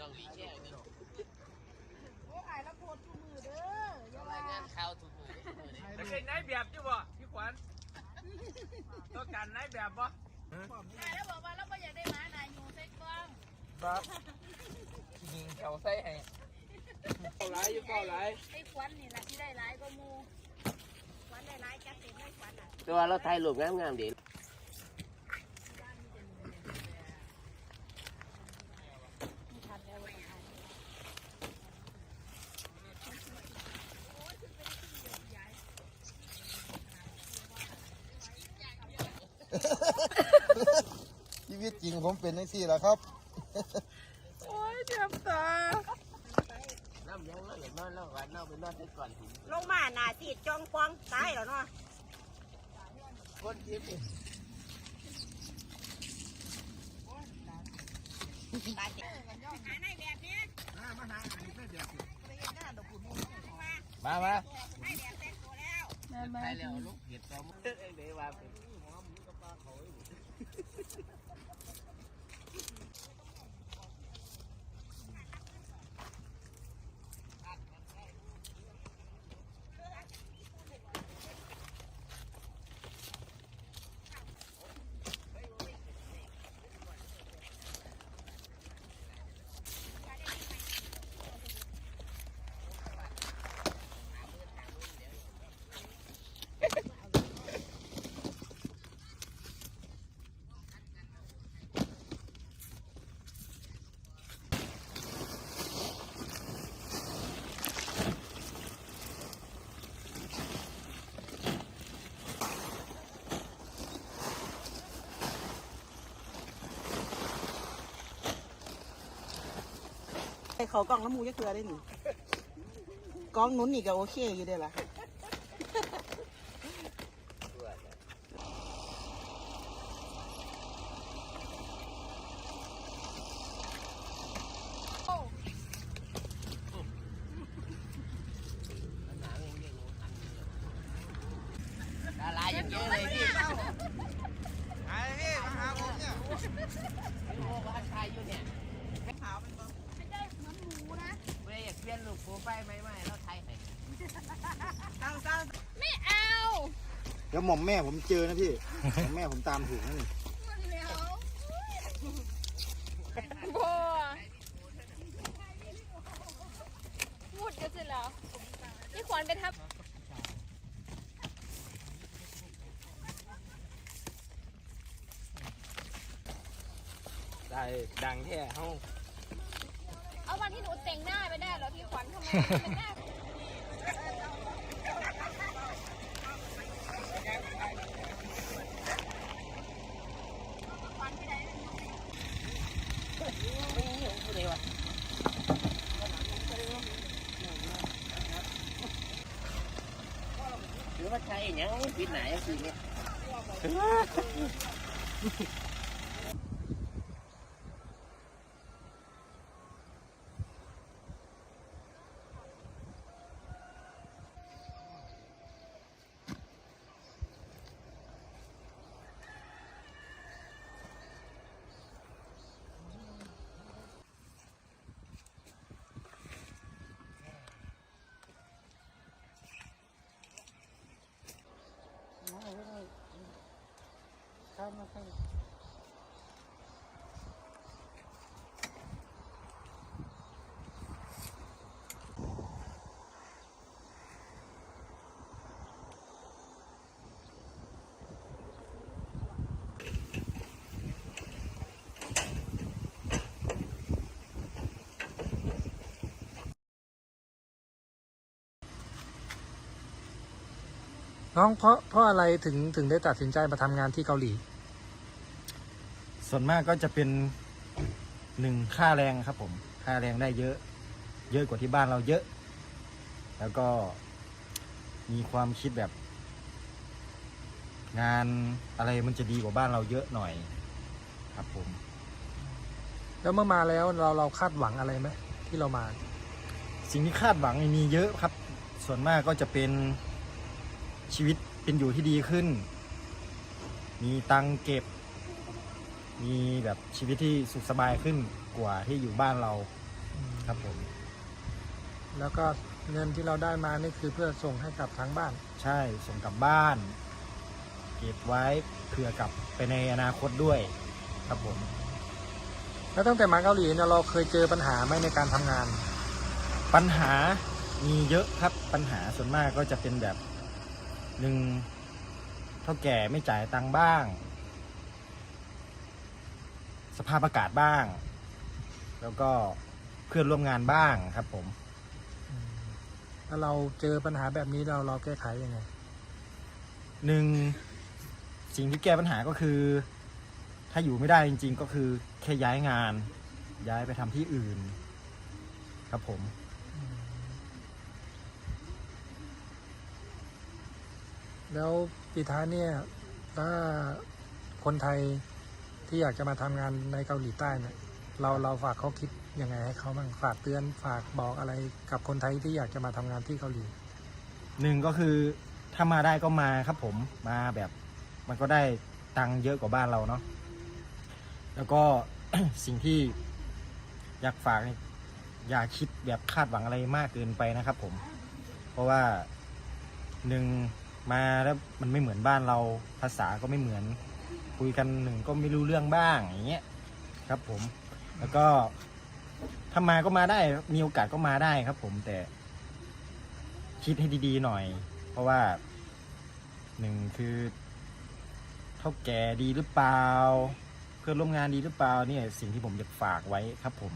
ต้องรีแช่เนี่ยโอ้ยแล้วโพดทุกมือเด้ออย่าราว่ายงานข่าวทุกมือทุกมือเนี่ยจะเคยนายแบบอยู่บ่พี่ขวัญต้องการนายแบบบ่นายแล้วบอกว่าเราไม่อยากได้หมานายอยู่ใส่กล้องครับยิงเขาใส่ให้เก่าไรอยู่เก่าไรไอ้ควันนี่แหละที่ได้หลายก็มูควันได้หลายจัดเต็มได้ควันอะตัวเราถ่ายรูปงามๆดี ไม่ทันแล้ววันนี้ ชีวิตจริงผมเป็นจังซี่แหละครับ โอ้ยเจ็บตาน้ำยังนั่งนอนแล้ววันนอนไปนอนที่ก่อนถึงลงมาหนาสีดจองปองตายแล้วเนาะคนทิพย์หาในแบบนี้มา มาให้แบบแต่งตัวแล้วถ่ายแล้วลูกเห็ดตัวมือเอ้ยเดี๋ยวว่าเป็น เขากล้องน้ำมูจะเกลือได้หนิกล้องนุ้นนี่ก็โอเคอยู่ได้ล่ะ ดารายังเยอะเลยพี่ ไอ้พี่มาหาผมเนี่ย โอ้ว่าชายอยู่เนี่ย ไม่ได้เหมือนหมูนะ ไม่ได้อยากเปลี่ยนลูกโปรไฟล์ใหม่ๆแล้วไทยให้ไม่เอาเดี๋ยวหม่อมแม่ผมเจอนะพี่ หม่อมแม่ผมตามถูกนะนี่บัวพูดกันสิแล้วพี่ขวัญไปทับได้ดังแท้เฮาเอา วันที่หนูแต่งหน้าไปได้เหรอพี่ขวัญทำไมแต่งหน้าหรือว่าใช่ยังปิดไหนคือเนี่ย น้องเพราะเพราะอะไรถึงถึงได้ตัดสินใจมาทำงานที่เกาหลี ส่วนมากก็จะเป็นหนึ่งค่าแรงครับผม ค่าแรงได้เยอะ เยอะกว่าที่บ้านเราเยอะ แล้วก็มีความคิดแบบ งานอะไรมันจะดีกว่าบ้านเราเยอะหน่อย ครับผม แล้วเมื่อมาแล้วเราเราคาดหวังอะไรไหมที่เรามา สิ่งที่คาดหวังมีเยอะครับ ส่วนมากก็จะเป็นชีวิตเป็นอยู่ที่ดีขึ้น มีตังค์เก็บ มีแบบชีวิตที่สุขสบายขึ้นกว่าที่อยู่บ้านเราอครับผม แล้วก็เงินที่เราได้มานี่คือเพื่อส่งให้กับทางบ้าน ใช่ส่งกลับบ้าน เก็บไว้เผื่อกลับไปในอนาคตด้วย ครับผม แล้วตั้งแต่มาเกาหลีเนี่ยเราเคยเจอปัญหาไหมในการทำงาน ปัญหามีเยอะครับปัญหาส่วนมากก็จะเป็นแบบหนึ่งเท่าแก่ไม่จ่ายตังค์บ้าง สภาพอากาศบ้าง แล้วก็เพื่อนร่วมงานบ้างครับ ผม ถ้าเราเจอปัญหาแบบนี้เราเราแก้ไขยังไงหนึ่งสิ่งที่แก้ปัญหาก็คือ ถ้าอยู่ไม่ได้จริง ๆ ก็คือแค่ย้ายงาน ย้ายไปทำที่อื่น ครับผม แล้วปีท้ายเนี่ย ถ้าคนไทย ที่อยากจะมาทำงานในเกาหลีใต้เนี่ยเราเราฝากเขาคิดยังไงให้เขาบ้างฝากเตือนฝากบอกอะไรกับคนไทยที่อยากจะมาทำงานที่เกาหลีหนึ่งก็คือถ้ามาได้ก็มาครับผมมาแบบ มันก็ได้ตังค์เยอะกว่าบ้านเราเนาะแล้วก็สิ่งที่อยากฝากอย่าคิดแบบคาดหวังอะไรมากเกินไปนะครับผม เพราะว่าหนึ่งมาแล้วมันไม่เหมือนบ้านเราภาษาก็ไม่เหมือน คุยกันหนึ่งก็ไม่รู้เรื่องบ้างอย่างเงี้ยครับผม แล้วก็ถ้ามาก็มาได้ มีโอกาสก็มาได้ครับ ผมแต่ คิดให้ดีๆหน่อย เพราะว่าหนึ่งคือเท่าแก่ดีหรือเปล่า เพื่อนร่วมงานดีหรือเปล่าเนี่ยสิ่งที่ผมอยากฝากไว้ครับผม